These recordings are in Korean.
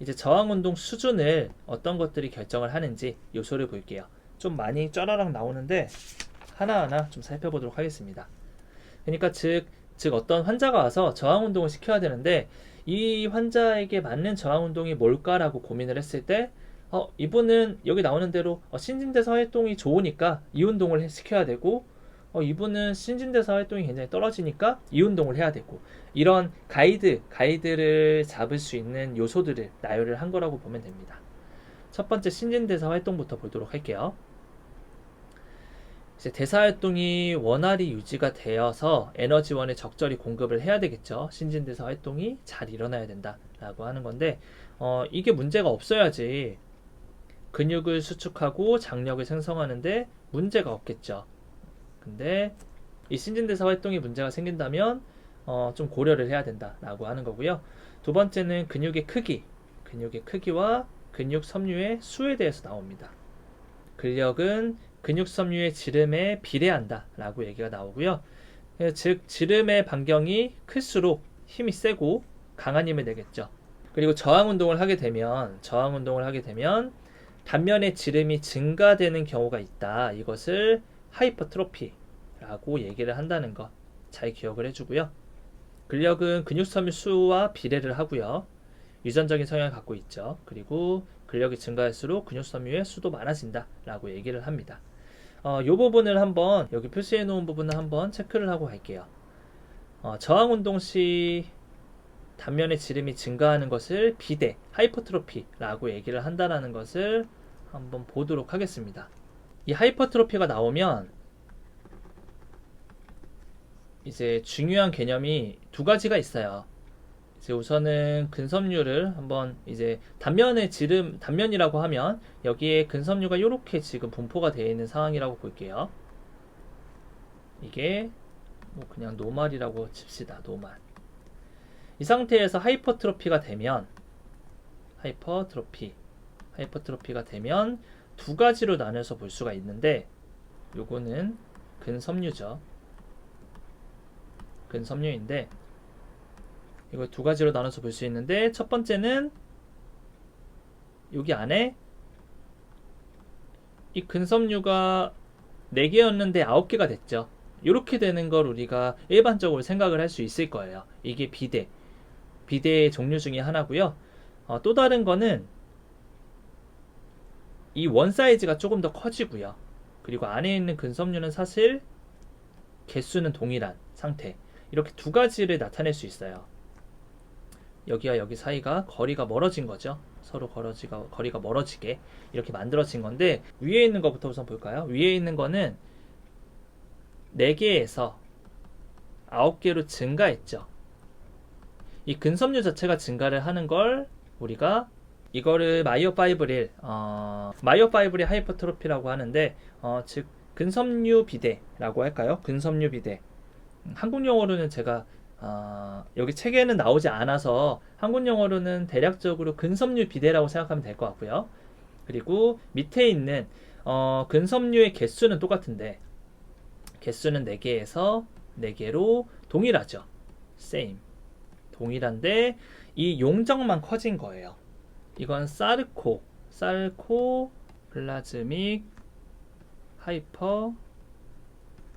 이제 저항 운동 수준을 어떤 것들이 결정을 하는지 요소를 볼게요. 좀 많이 쩌라락 나오는데 하나하나 좀 살펴보도록 하겠습니다. 그러니까 즉, 즉 어떤 환자가 와서 저항 운동을 시켜야 되는데 이 환자에게 맞는 저항 운동이 뭘까라고 고민을 했을 때 어, 이분은 여기 나오는 대로 어, 신진대사 활동이 좋으니까 이 운동을 해- 시켜야 되고 어, 이분은 신진대사 활동이 굉장히 떨어지니까 이 운동을 해야 되고 이런 가이드, 가이드를 잡을 수 있는 요소들을 나열을 한 거라고 보면 됩니다. 첫 번째 신진대사 활동부터 보도록 할게요. 이제 대사 활동이 원활히 유지가 되어서 에너지원에 적절히 공급을 해야 되겠죠. 신진대사 활동이 잘 일어나야 된다라고 하는 건데 어, 이게 문제가 없어야지 근육을 수축하고 장력을 생성하는데 문제가 없겠죠. 근데 이 신진대사 활동에 문제가 생긴다면 어, 좀 고려를 해야 된다라고 하는 거고요. 두 번째는 근육의 크기, 근육의 크기와 근육 섬유의 수에 대해서 나옵니다. 근력은 근육 섬유의 지름에 비례한다라고 얘기가 나오고요. 예, 즉 지름의 반경이 클수록 힘이 세고 강한 힘을 내겠죠. 그리고 저항 운동을 하게 되면 저항 운동을 하게 되면 단면의 지름이 증가되는 경우가 있다. 이것을 하이퍼트로피라고 얘기를 한다는 것 잘 기억을 해주고요. 근력은 근육 섬유 수와 비례를 하고요. 유전적인 성향을 갖고 있죠. 그리고 근력이 증가할수록 근육 섬유의 수도 많아진다라고 얘기를 합니다. 어, 이 부분을 한번 여기 표시해 놓은 부분을 한번 체크를 하고 갈게요. 어, 저항 운동 시 단면의 지름이 증가하는 것을 비대, 하이퍼트로피라고 얘기를 한다라는 것을 한번 보도록 하겠습니다. 이 하이퍼트로피가 나오면 이제 중요한 개념이 두 가지가 있어요. 이제 우선은 근섬유를 한번 이제 단면의 지름 단면이라고 하면 여기에 근섬유가 이렇게 지금 분포가 되어 있는 상황이라고 볼게요. 이게 뭐 그냥 노말이라고 칩시다. 노말. 이 상태에서 하이퍼트로피가 되면 하이퍼트로피 하이퍼트로피가 되면 두 가지로 나눠서 볼 수가 있는데 요거는 근섬유죠. 근섬유인데 이걸 두 가지로 나눠서 볼 수 있는데 첫 번째는 여기 안에 이 근섬유가 4개였는데 9개가 됐죠. 이렇게 되는 걸 우리가 일반적으로 생각을 할 수 있을 거예요. 이게 비대. 비대의 종류 중에 하나고요. 어, 또 다른 거는 이 원 사이즈가 조금 더 커지고요. 그리고 안에 있는 근섬유는 사실 개수는 동일한 상태. 이렇게 두 가지를 나타낼 수 있어요. 여기와 여기 사이가 거리가 멀어진 거죠. 서로 거리가, 거리가 멀어지게 이렇게 만들어진 건데 위에 있는 것부터 우선 볼까요? 위에 있는 거는 4개에서 9개로 증가했죠. 이 근섬유 자체가 증가를 하는 걸 우리가 이거를 마이오파이브릴 어, 마이오파이브릴 하이퍼트로피라고 하는데 어, 즉 근섬유 비대라고 할까요? 근섬유 비대 한국 용어로는 제가 어, 여기 책에는 나오지 않아서 한국 용어로는 대략적으로 근섬유 비대라고 생각하면 될 것 같고요. 그리고 밑에 있는 어, 근섬유의 개수는 똑같은데 개수는 4개에서 4개로 동일하죠. same. 동일한데 이 용적만 커진 거예요. 이건 사르코, 사르코 플라즈믹 하이퍼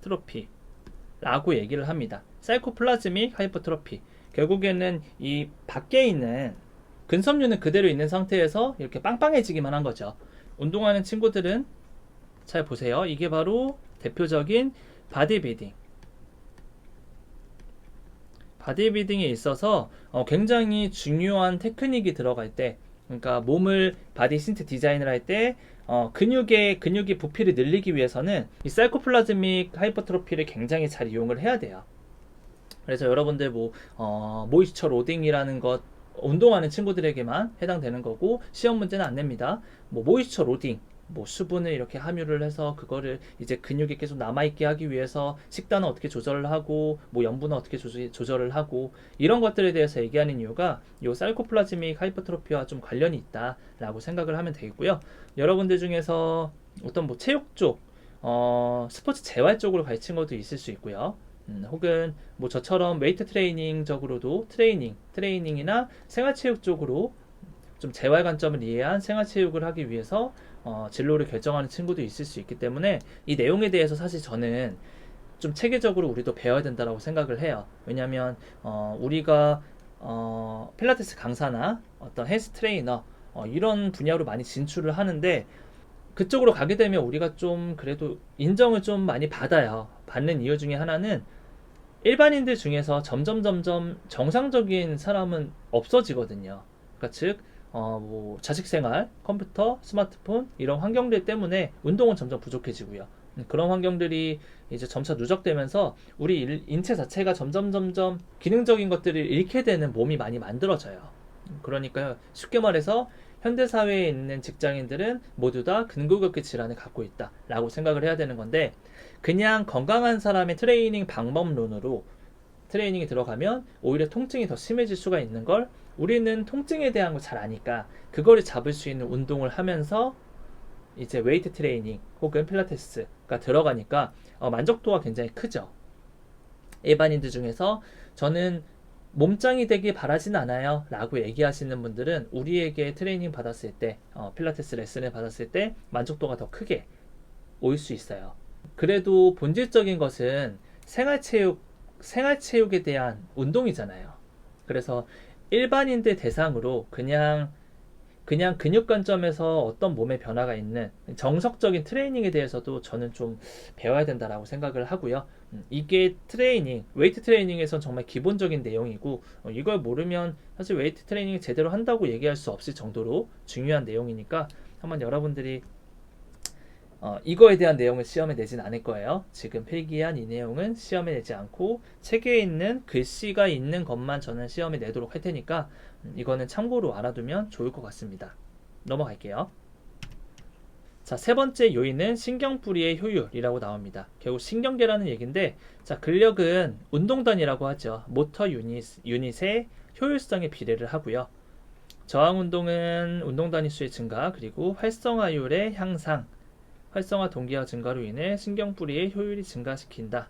트로피라고 얘기를 합니다. 사이코플라즈믹 하이퍼트로피. 결국에는 이 밖에 있는 근섬유는 그대로 있는 상태에서 이렇게 빵빵해지기만 한 거죠. 운동하는 친구들은 잘 보세요. 이게 바로 대표적인 바디빌딩. 바디빌딩에 있어서 어, 굉장히 중요한 테크닉이 들어갈 때, 그러니까 몸을 바디 신트 디자인을 할 때, 어, 근육의 근육의 부피를 늘리기 위해서는 이 사이코플라즈믹 하이퍼트로피를 굉장히 잘 이용을 해야 돼요. 그래서 여러분들 뭐 어, 모이스처 로딩이라는 것 운동하는 친구들에게만 해당되는 거고 시험 문제는 안 냅니다. 뭐 모이스처 로딩 뭐 수분을 이렇게 함유를 해서 그거를 이제 근육에 계속 남아있게 하기 위해서 식단은 어떻게 조절을 하고 뭐 염분은 어떻게 조절, 조절을 하고 이런 것들에 대해서 얘기하는 이유가 요 사이코플라즈믹 하이퍼트로피와 좀 관련이 있다라고 생각을 하면 되겠고요. 여러분들 중에서 어떤 뭐 체육 쪽 어, 스포츠 재활 쪽으로 갈 친구도 있을 수 있고요. 음, 혹은 뭐 저처럼 웨이트 트레이닝적으로도 트레이닝, 트레이닝이나 생활체육 쪽으로 좀 재활 관점을 이해한 생활체육을 하기 위해서 어, 진로를 결정하는 친구도 있을 수 있기 때문에 이 내용에 대해서 사실 저는 좀 체계적으로 우리도 배워야 된다고 생각을 해요. 왜냐하면 어, 우리가 어, 필라테스 강사나 어떤 헬스 트레이너 어, 이런 분야로 많이 진출을 하는데 그쪽으로 가게 되면 우리가 좀 그래도 인정을 좀 많이 받아요. 받는 이유 중에 하나는 일반인들 중에서 점점 점점 정상적인 사람은 없어지거든요. 그러니까 즉, 어, 뭐 자식 생활, 컴퓨터, 스마트폰 이런 환경들 때문에 운동은 점점 부족해지고요. 음, 그런 환경들이 이제 점차 누적되면서 우리 일- 인체 자체가 점점 점점 기능적인 것들을 잃게 되는 몸이 많이 만들어져요. 음, 그러니까 쉽게 말해서 현대 사회에 있는 직장인들은 모두 다 근골격계 질환을 갖고 있다라고 생각을 해야 되는 건데 그냥 건강한 사람의 트레이닝 방법론으로 트레이닝이 들어가면 오히려 통증이 더 심해질 수가 있는 걸 우리는 통증에 대한 걸잘 아니까 그거를 잡을 수 있는 운동을 하면서 이제 웨이트 트레이닝 혹은 필라테스가 들어가니까 어, 만족도가 굉장히 크죠. 일반인들 중에서 저는 몸짱이 되길 바라진 않아요 라고 얘기하시는 분들은 우리에게 트레이닝 받았을 때 어, 필라테스 레슨을 받았을 때 만족도가 더 크게 올 수 있어요 그래도 본질적인 것은 생활체육 생활체육에 대한 운동이잖아요 그래서 일반인들 대상으로 그냥 그냥 근육 관점에서 어떤 몸의 변화가 있는 정석적인 트레이닝에 대해서도 저는 좀 배워야 된다라고 생각을 하고요. 음, 이게 트레이닝, 웨이트 트레이닝에선 정말 기본적인 내용이고 어, 이걸 모르면 사실 웨이트 트레이닝 제대로 한다고 얘기할 수 없을 정도로 중요한 내용이니까 한번 여러분들이 어, 이거에 대한 내용을 시험에 내진 않을 거예요. 지금 필기한 이 내용은 시험에 내지 않고 책에 있는 글씨가 있는 것만 저는 시험에 내도록 할 테니까 음, 이거는 참고로 알아두면 좋을 것 같습니다. 넘어갈게요. 자, 세 번째 요인은 신경뿌리의 효율이라고 나옵니다. 결국 신경계라는 얘기인데, 자, 근력은 운동단이라고 하죠. 모터 유닛, 유닛의 효율성에 비례를 하고요. 저항 운동은 운동 단위 수의 증가, 그리고 활성화율의 향상, 활성화 동기화 증가로 인해 신경뿌리의 효율이 증가시킨다.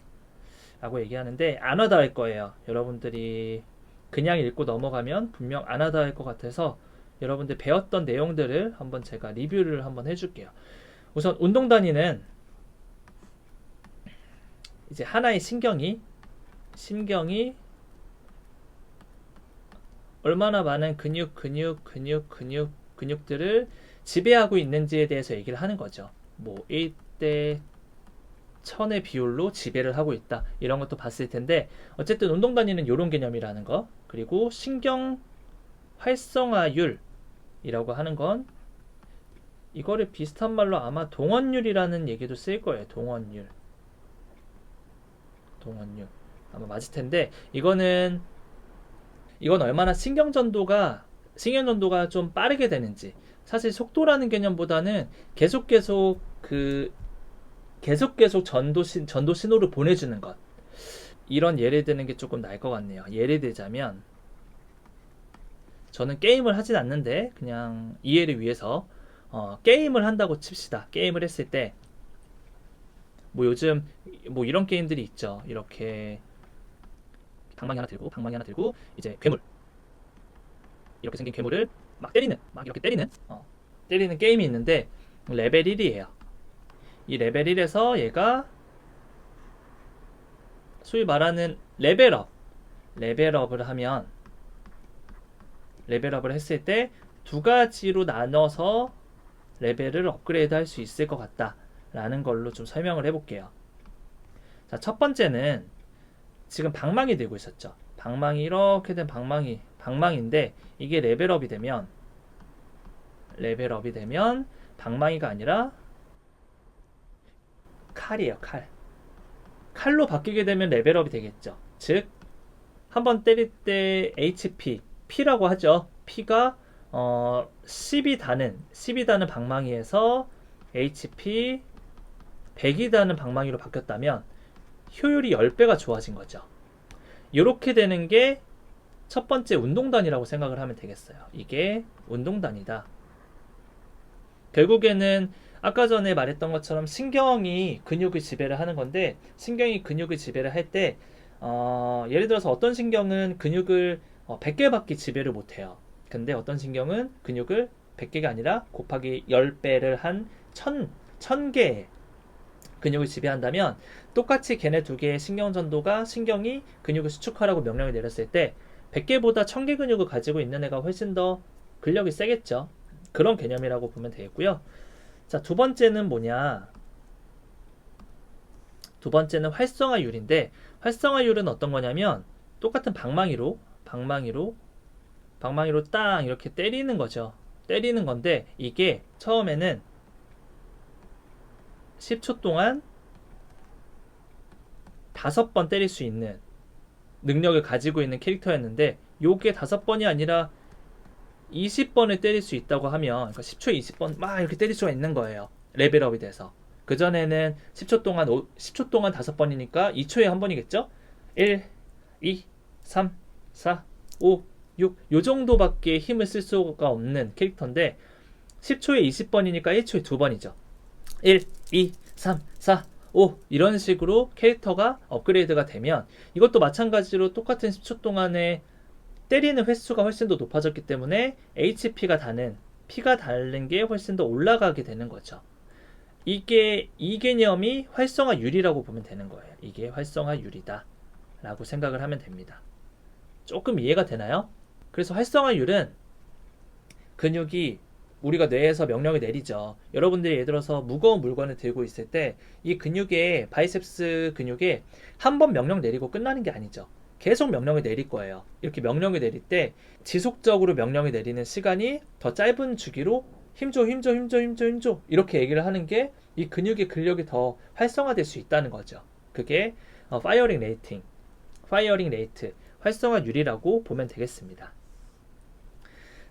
라고 얘기하는데, 안할 거예요. 여러분들이 그냥 읽고 넘어가면 분명 안할것 같아서 여러분들 배웠던 내용들을 한번 제가 리뷰를 한번 해줄게요. 우선 운동 단위는 이제 하나의 신경이 신경이 얼마나 많은 근육, 근육, 근육, 근육, 근육들을 지배하고 있는지에 대해서 얘기를 하는 거죠. 뭐 1대 1000의 비율로 지배를 하고 있다. 이런 것도 봤을 텐데 어쨌든 운동 단위는 이런 개념이라는 거. 그리고 신경 활성화율이라고 하는 건 이거를 비슷한 말로 아마 동원율이라는 얘기도 쓸 거예요. 동원율. 동원율. 아마 맞을 텐데 이거는 이건 얼마나 신경 전도가 신경 전도가 좀 빠르게 되는지 사실 속도라는 개념보다는 계속 계속 그 계속 계속 전도 신 전도 신호를 보내주는 것 이런 예를 드는 게 조금 나을 것 같네요. 예를 들자면 저는 게임을 하진 않는데 그냥 이해를 위해서 어, 게임을 한다고 칩시다. 게임을 했을 때 뭐 요즘 뭐 이런 게임들이 있죠. 이렇게 방망이 하나 들고 방망이 하나 들고 이제 괴물 이렇게 생긴 괴물을 막 때리는 막 이렇게 때리는 어, 때리는 게임이 있는데 레벨 1이에요. 이 레벨 1에서 얘가 소위 말하는 레벨업 레벨업을 하면 레벨업을 했을 때 두 가지로 나눠서 레벨을 업그레이드 할 수 있을 것 같다 라는 걸로 좀 설명을 해볼게요. 자, 첫 번째는 지금 방망이 들고 있었죠. 방망이 이렇게 된 방망이 방망인데 이게 레벨업이 되면 레벨업이 되면 방망이가 아니라 칼이에요 칼 칼로 바뀌게 되면 레벨업이 되겠죠 즉 한 번 때릴 때 HP P라고 하죠 P가 어 10이 다는 10이 다는 방망이에서 HP 100이 다는 방망이로 바뀌었다면 효율이 10배가 좋아진 거죠. 이렇게 되는 게 첫 번째 운동단이라고 생각을 하면 되겠어요. 이게 운동단이다. 결국에는 아까 전에 말했던 것처럼 신경이 근육을 지배를 하는 건데 신경이 근육을 지배를 할때 어, 예를 들어서 어떤 신경은 근육을 어, 100개밖에 지배를 못해요. 근데 어떤 신경은 근육을 100개가 아니라 곱하기 10배를 한 1000, 1000개의 근육을 지배한다면 똑같이 걔네 두 개의 신경 전도가 신경이 근육을 수축하라고 명령을 내렸을 때 100개보다 1000개 근육을 가지고 있는 애가 훨씬 더 근력이 세겠죠. 그런 개념이라고 보면 되겠고요. 자, 두 번째는 뭐냐? 두 번째는 활성화율인데 활성화율은 어떤 거냐면 똑같은 방망이로 방망이로 방망이로 땅 이렇게 때리는 거죠. 때리는 건데 이게 처음에는 10초 동안 다섯 번 때릴 수 있는 능력을 가지고 있는 캐릭터였는데 요게 다섯 번이 아니라 20번을 때릴 수 있다고 하면 그러니까 10초에 20번 막 이렇게 때릴 수가 있는 거예요. 레벨업이 돼서. 그 전에는 10초 동안 오- 10초 동안 다섯 번이니까 2초에 한 번이겠죠? 1 2 3 4 5 6 요 정도밖에 힘을 쓸 수가 없는 캐릭터인데 10초에 20번이니까 1초에 두 번이죠. 1 2 3 4 5 이런 식으로 캐릭터가 업그레이드가 되면 이것도 마찬가지로 똑같은 10초 동안에 때리는 횟수가 훨씬 더 높아졌기 때문에 HP가 다는 피가 다른 게 훨씬 더 올라가게 되는 거죠. 이게 이 개념이 활성화율이라고 보면 되는 거예요. 이게 활성화율이다. 라고 생각을 하면 됩니다. 조금 이해가 되나요? 그래서 활성화율은 근육이 우리가 뇌에서 명령을 내리죠. 여러분들이 예를 들어서 무거운 물건을 들고 있을 때 이 근육에 바이셉스 근육에 한 번 명령 내리고 끝나는 게 아니죠. 계속 명령을 내릴 거예요. 이렇게 명령을 내릴 때 지속적으로 명령을 내리는 시간이 더 짧은 주기로 힘줘 힘줘 힘줘 힘줘 힘줘 이렇게 얘기를 하는 게 이 근육의 근력이 더 활성화될 수 있다는 거죠. 그게 파이어링 레이팅, 파이어링 레이트, 활성화율이라고 보면 되겠습니다.